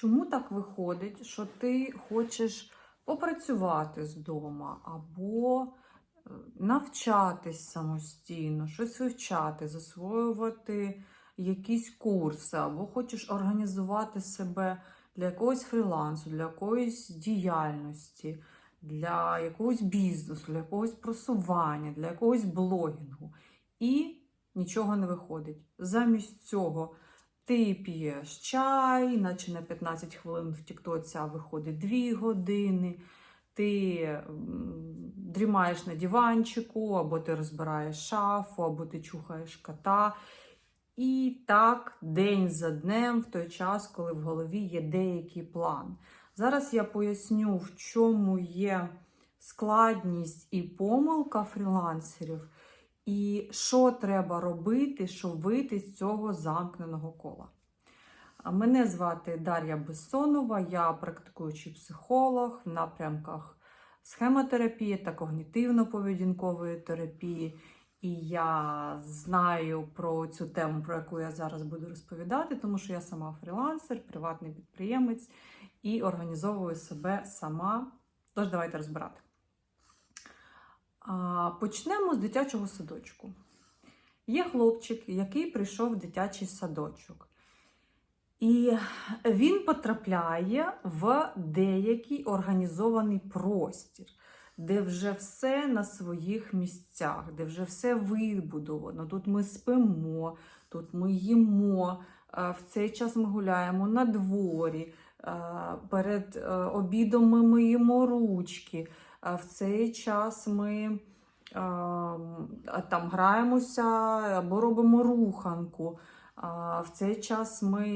чому так виходить, що ти хочеш попрацювати з дома або е, навчатись самостійно, щось вивчати, засвоювати якісь курси, або хочеш організувати себе для якогось фрілансу, для якоїсь діяльності, для якогось бізнесу, для якогось просування, для якогось блогінгу. І нічого не виходить. Замість цього ти п'єш чай, наче на 15 хвилин в Тіктоці виходить 2 години. Ти дрімаєш на диванчику, або ти розбираєш шафу, або ти чухаєш кота. І так день за днем, в той час, коли в голові є деякий план. Зараз я поясню, в чому є складність і помилка фрілансерів, і що треба робити, щоб вийти з цього замкненого кола. Мене звати Дар'я Бессонова, я практикуючий психолог в напрямках схемотерапії та когнітивно-поведінкової терапії. І я знаю про цю тему, про яку я зараз буду розповідати, тому що я сама фрілансер, приватний підприємець і організовую себе сама. Тож, давайте розбирати. Почнемо з дитячого садочку. Є хлопчик, який прийшов в дитячий садочок. І він потрапляє в деякий організований простір, де вже все на своїх місцях, де вже все вибудовано. Тут ми спимо, тут ми їмо, е, в цей час ми гуляємо на дворі, е, перед е, обідом ми миємо ручки, в цей час ми там граємося або робимо руханку. В цей час ми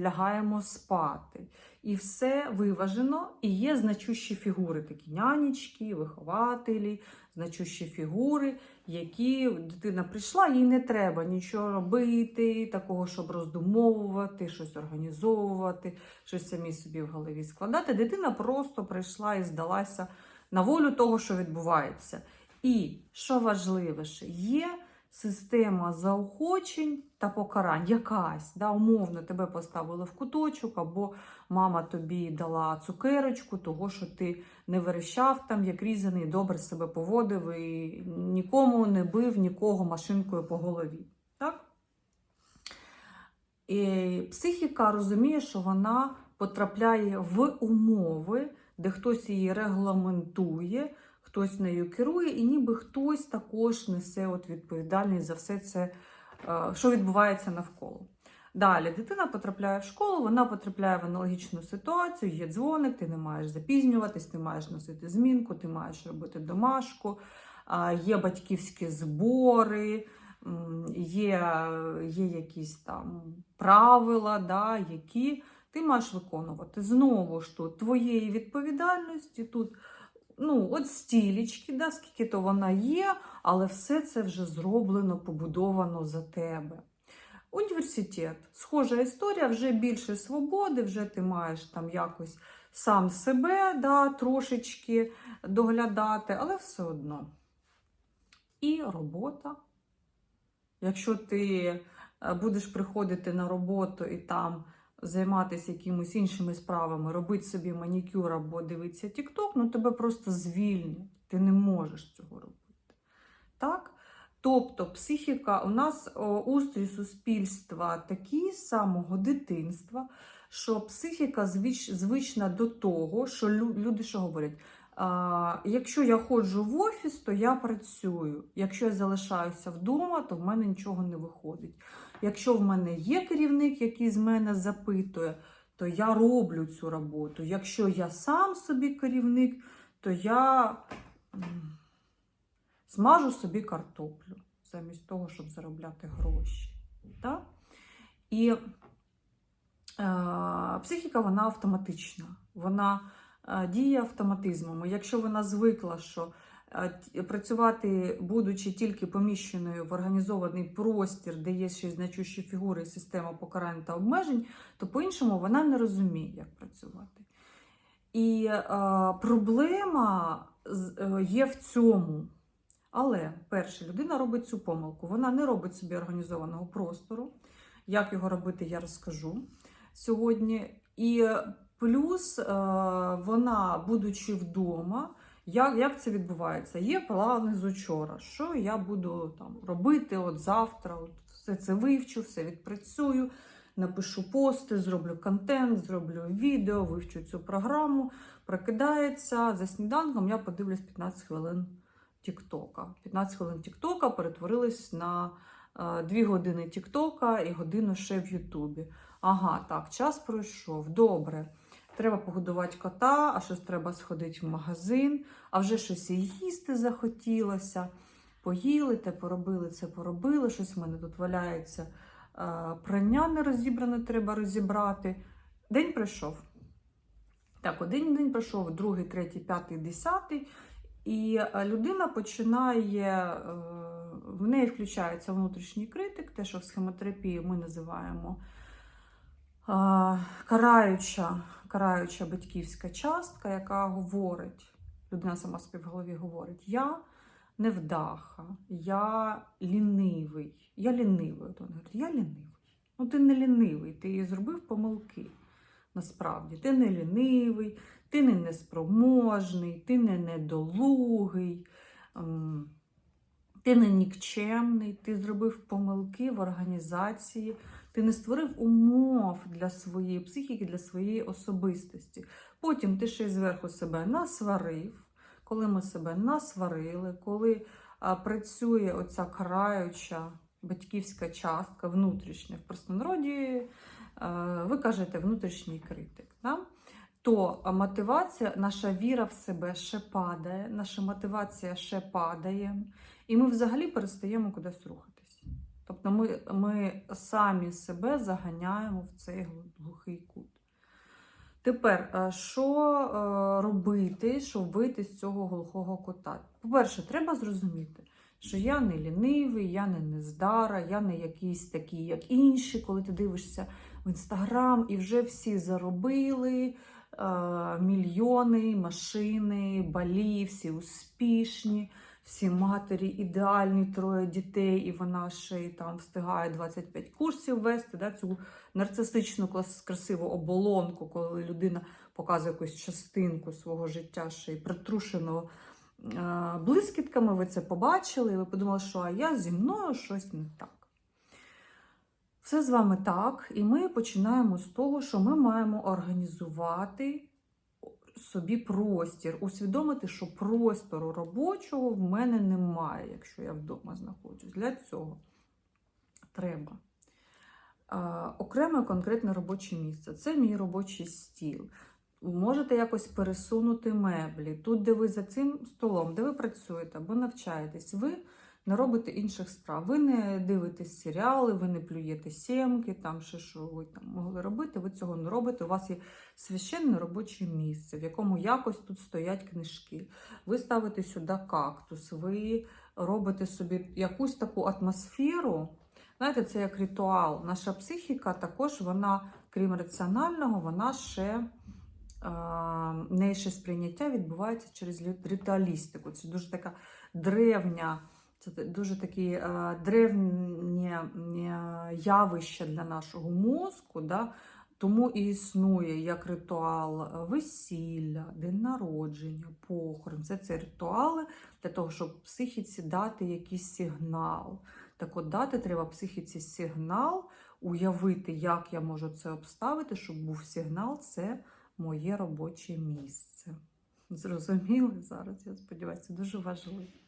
лягаємо спати. І все виважено, і є значущі фігури, такі нянечки, вихователі, значущі фігури, які дитина прийшла, їй не треба нічого робити, такого, щоб роздумовувати, щось організовувати, щось самі собі в голові складати. Дитина просто прийшла і здалася на волю того, що відбувається. І що важливіше, є система заохочень та покарань, якась да, умовно тебе поставили в куточок, або мама тобі дала цукерочку, того, що ти не верещав там, як різаний, добре себе поводив і нікому не бив нікого машинкою по голові. Так? І психіка розуміє, що вона потрапляє в умови, де хтось її регламентує, хтось нею керує, і ніби хтось також несе от відповідальність за все це, е, що відбувається навколо. Далі дитина потрапляє в школу, вона потрапляє в аналогічну ситуацію, є дзвоник, ти не маєш запізнюватись, ти маєш носити змінку, ти маєш робити домашку, є батьківські збори, є, є якісь там правила, да, які ти маєш виконувати. Знову ж тут твоєї відповідальності тут ну, от стілічки, да, скільки то вона є, але все це вже зроблено, побудовано за тебе. Університет, схожа історія, вже більше свободи, вже ти маєш там якось сам себе да, трошечки доглядати, але все одно. І робота. Якщо ти е, будеш приходити на роботу і там займатися якимись іншими справами, робити собі манікюр або дивитися TikTok, ну тебе просто звільнять. Ти не можеш цього робити. Так? Тобто психіка, у нас устрій суспільства такий з самого дитинства, що психіка звич, звична до того, що люди що говорять? Якщо я ходжу в офіс, то я працюю. Якщо я залишаюся вдома, то в мене нічого не виходить. Якщо в мене є керівник, який з мене запитує, то я роблю цю роботу. Якщо я сам собі керівник, то я смажу собі картоплю замість того, щоб заробляти гроші. Так? І е, психіка вона автоматична, вона діє автоматизмом. Якщо вона звикла, що працювати, будучи тільки поміщеною в організований простір, де є ще значущі фігури, система покарань та обмежень, то по-іншому вона не розуміє, як працювати. І е, проблема е, є в цьому. Але перше, людина робить цю помилку. Вона не робить собі організованого простору. Як його робити, я розкажу сьогодні. І плюс е, вона, будучи вдома, як, як це відбувається? Є плани з учора, що я буду там робити от завтра, от все це вивчу, все відпрацюю, напишу пости, зроблю контент, зроблю відео, вивчу цю програму. Прокидається за сніданком, я подивлюсь 15 хвилин Тіктока. 15 хвилин Тіктока перетворились на е, 2 години Тіктока і годину ще в Ютубі. Ага, так, час пройшов. Добре. Треба погодувати кота, а щось треба сходити в магазин, а вже щось і їсти захотілося. Поїли, те поробили, це поробили. Щось в мене тут валяється. е, Прання не розібране, треба розібрати. День пройшов. Так, один день пройшов, другий, третій, п'ятий, десятий. І е, людина починає, е, в неї включається внутрішній критик, те, що в схемотерапії ми називаємо караюча, караюча батьківська частка, яка говорить, людина сама собі в голові говорить: я невдаха, я лінивий, я лінивий. От вона говорить, я лінивий. Ну ти не лінивий, ти зробив помилки. Насправді, ти не лінивий, ти не неспроможний, ти не недолугий, ем, ти не нікчемний, ти зробив помилки в організації, ти не створив умов для своєї психіки, для своєї особистості. Потім ти ще й зверху себе насварив. Коли ми себе насварили, коли працює оця караюча батьківська частка, внутрішня, в простонароді ви кажете внутрішній критик. Да? То мотивація, наша віра в себе ще падає, наша мотивація ще падає, і ми взагалі перестаємо кудись рухатись. Тобто ми, ми самі себе заганяємо в цей глухий кут. Тепер, е, що е, робити, щоб вийти з цього глухого кота? По-перше, треба зрозуміти, що я не лінивий, я не нездара, я не якийсь такий, як інші, коли ти дивишся в інстаграм і вже всі заробили е, мільйони, машини, балі, всі успішні, всі матері ідеальні, троє дітей, і вона ще й там встигає 25 курсів вести, да, цю нарцистичну клас- красиву оболонку, коли людина показує якусь частинку свого життя, ще й притрушеного е, блискітками, ви це побачили, і ви подумали, що а я зі мною щось не так. Все з вами так, і ми починаємо з того, що ми маємо організувати собі простір, усвідомити, що простору робочого в мене немає, якщо я вдома знаходжусь. Для цього треба окреме конкретне робоче місце. Це мій робочий стіл. Можете якось пересунути меблі. Тут, де ви за цим столом, де ви працюєте або навчаєтесь, ви не робите інших справ. Ви не дивитесь серіали, ви не плюєте сімки, там ще що ви там могли робити. Ви цього не робите. У вас є священне робоче місце, в якому якось тут стоять книжки. Ви ставите сюди кактус, ви робите собі якусь таку атмосферу. Знаєте, це як ритуал. Наша психіка також, вона, крім раціонального, вона ще е, неї ще сприйняття відбувається через ритуалістику. Це дуже така древня, це дуже такі древнє е, явище для нашого мозку. Да? Тому і існує як ритуал е, весілля, день народження, похорон. Це ритуали для того, щоб психіці дати якийсь сигнал. Так от дати треба психіці сигнал, уявити, як я можу це обставити, щоб був сигнал, це моє робоче місце. Зрозуміли зараз? Я сподіваюся, дуже важливо.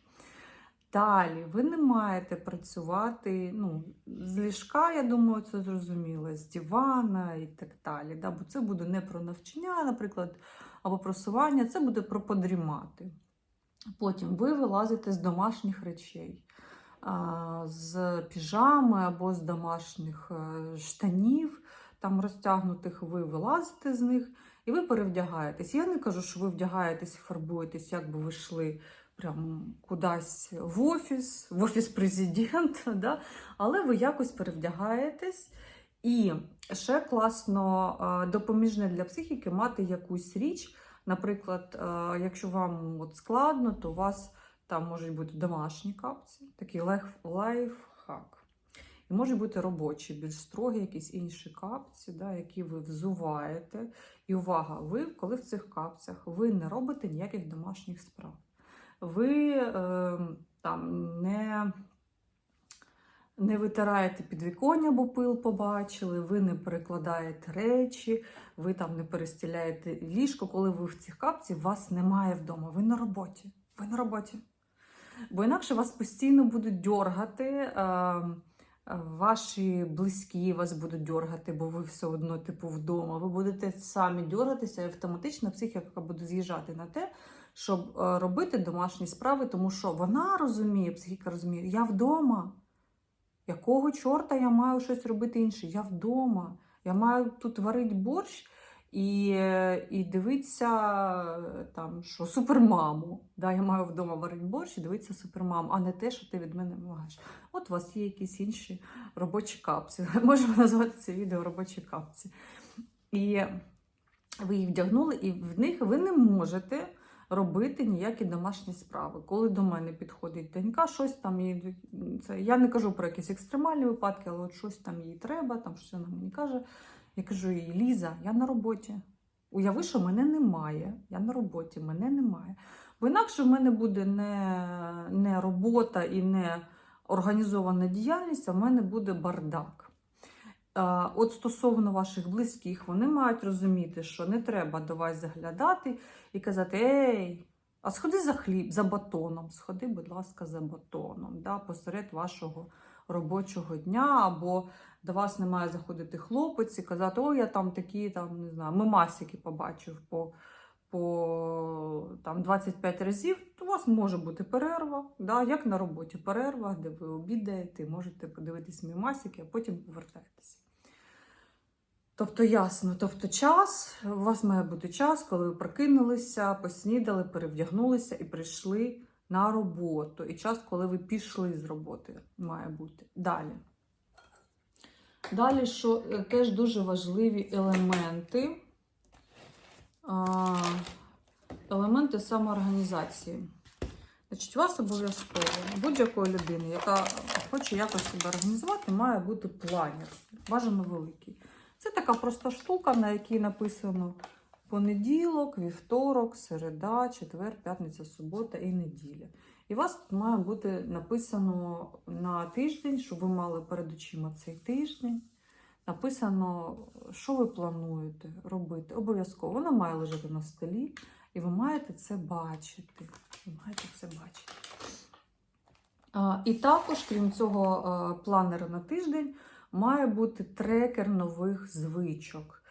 Далі, ви не маєте працювати ну, з ліжка, я думаю, це зрозуміло, з дивана і так далі. Да? Бо це буде не про навчання, наприклад, або просування, це буде про подрімати. Потім ви вилазите з домашніх речей, з піжами або з домашніх е, штанів, там розтягнутих, ви вилазите з них і ви перевдягаєтесь. Я не кажу, що ви вдягаєтесь і фарбуєтесь, як би ви йшли прям кудись в офіс, в офіс президента, да? але ви якось перевдягаєтесь. І ще класно е, допоміжне для психіки мати якусь річ. Наприклад, е, якщо вам от складно, то у вас там можуть бути домашні капці, такий лайфхак. І можуть бути робочі, більш строгі, якісь інші капці, да, які ви взуваєте. І увага, ви, коли в цих капцях, ви не робите ніяких домашніх справ. Ви е, там не, не витираєте підвіконня, бо пил побачили, ви не перекладаєте речі, ви там не перестіляєте ліжко, коли ви в цих капці, вас немає вдома. Ви на роботі. Ви на роботі. Бо інакше вас постійно будуть дьоргати. Е, Ваші близькі вас будуть дьоргати, бо ви все одно, типу, вдома. Ви будете самі дьоргатися, і автоматично психіка буде з'їжджати на те, щоб е, робити домашні справи, тому що вона розуміє, психіка розуміє, я вдома. Якого чорта я маю щось робити інше? Я вдома. Я маю тут варити борщ і, і дивитися там, що супермаму. Да, я маю вдома варити борщ і дивитися супермаму, а не те, що ти від мене вимагаєш. От у вас є якісь інші робочі капці. Можемо назвати це відео робочі капці. І ви їх вдягнули, і в них ви не можете робити ніякі домашні справи. Коли до мене підходить донька, щось там їй. Це, я не кажу про якісь екстремальні випадки, але от щось там їй треба, там щось вона мені каже. Я кажу їй, Ліза, я на роботі. Уяви, що мене немає. Я на роботі, мене немає. Бо інакше в мене буде не, не робота і не організована діяльність, а в мене буде бардак. От стосовно ваших близьких, вони мають розуміти, що не треба до вас заглядати і казати: Ей, а сходи за хліб, за батоном, сходи, будь ласка, за батоном, да, посеред вашого робочого дня, або до вас не має заходити хлопець і казати, ой, я там такі, там, не знаю, мемасики побачив по, по там, 25 разів, то у вас може бути перерва, да, як на роботі перерва, де ви обідаєте, можете подивитись мемасики, а потім повертаєтеся. Тобто ясно, тобто час, у вас має бути час, коли ви прокинулися, поснідали, перевдягнулися і прийшли на роботу. І час, коли ви пішли з роботи, має бути. Далі. Далі, що е, теж дуже важливі елементи. Елементи самоорганізації. Значить, у вас обов'язково будь-якої людини, яка хоче якось себе організувати, має бути планер. Бажано великий. Це така проста штука, на якій написано понеділок, вівторок, середа, четвер, п'ятниця, субота і неділя. І у вас тут має бути написано на тиждень, щоб ви мали перед очима цей тиждень. Написано, що ви плануєте робити. Обов'язково воно має лежати на столі, і ви маєте це бачити. Ви маєте це бачити. І також, крім цього а, планера на тиждень, має бути трекер нових звичок.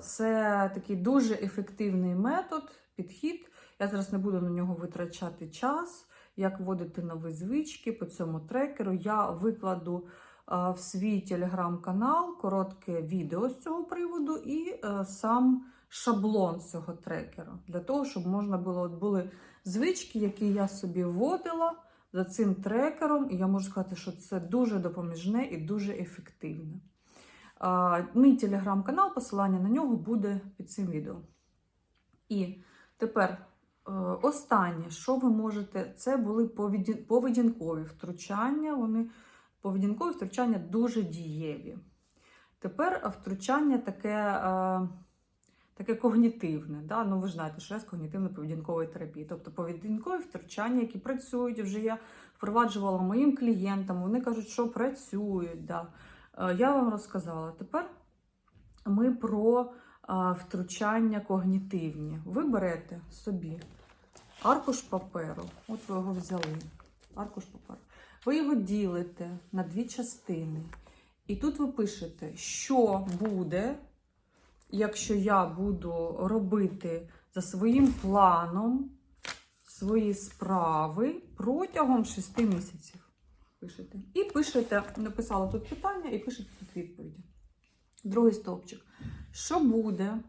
Це такий дуже ефективний метод, підхід. Я зараз не буду на нього витрачати час, як вводити нові звички по цьому трекеру. Я викладу в свій телеграм-канал коротке відео з цього приводу і сам шаблон цього трекера. Для того, щоб можна було от були звички, які я собі вводила за цим трекером, і я можу сказати, що це дуже допоміжне і дуже ефективне. Мій телеграм-канал, посилання на нього буде під цим відео. І тепер е, останнє, що ви можете, це були поведінкові втручання. Вони поведінкові втручання дуже дієві. Тепер втручання таке, е, таке когнітивне. Да? Ну, ви ж знаєте, що я з когнітивно-поведінкової терапії. Тобто поведінкові втручання, які працюють, вже я впроваджувала моїм клієнтам, вони кажуть, що працюють. Да? Е, Я вам розказала. Тепер ми про втручання когнітивні. Ви берете собі аркуш паперу, от ви його взяли, аркуш паперу. Ви його ділите на дві частини. І тут ви пишете, що буде, якщо я буду робити за своїм планом свої справи протягом 6 місяців. Пишете. І пишете, написала тут питання, і пишете тут відповіді. Другий стовпчик. Що буде,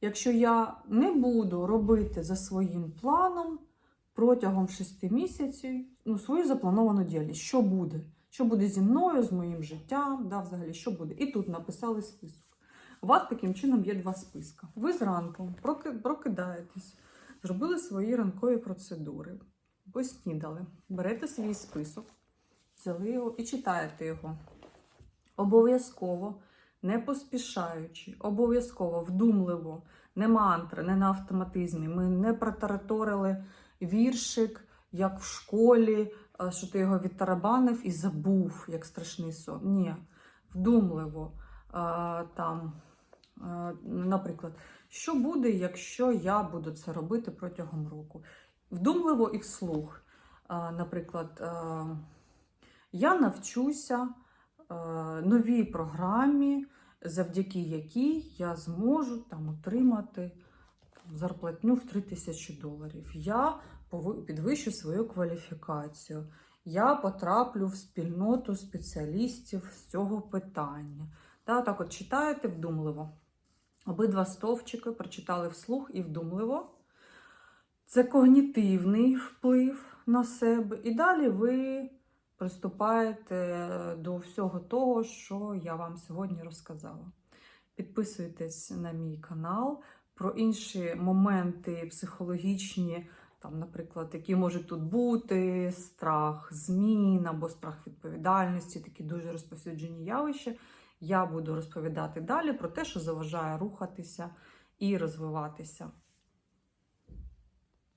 якщо я не буду робити за своїм планом протягом 6 місяців ну, свою заплановану діяльність? Що буде? Що буде зі мною, з моїм життям? Да, взагалі, що буде? І тут написали список. У вас таким чином є два списка. Ви зранку прокидаєтесь, зробили свої ранкові процедури, поснідали, берете свій список, взяли його і читаєте його. Обов'язково, не поспішаючи, обов'язково, вдумливо, не мантри, не на автоматизмі. Ми не протараторили віршик, як в школі, е, що ти його відтарабанив і забув, як страшний сон. Ні, вдумливо. е, Там, наприклад, що буде, якщо я буду це робити протягом року? Вдумливо і вслух. Е, Наприклад, е, я навчуся е, новій програмі, завдяки якій я зможу там отримати зарплатню в 3 тисячі доларів. Я підвищу свою кваліфікацію. Я потраплю в спільноту спеціалістів з цього питання. Та, так от читаєте вдумливо. Обидва стовпчики прочитали вслух і вдумливо. Це когнітивний вплив на себе. І далі ви приступаєте до всього того, що я вам сьогодні розказала. Підписуйтесь на мій канал. Про інші моменти психологічні, там, наприклад, які можуть тут бути: страх змін або страх відповідальності, такі дуже розповсюджені явища. Я буду розповідати далі про те, що заважає рухатися і розвиватися.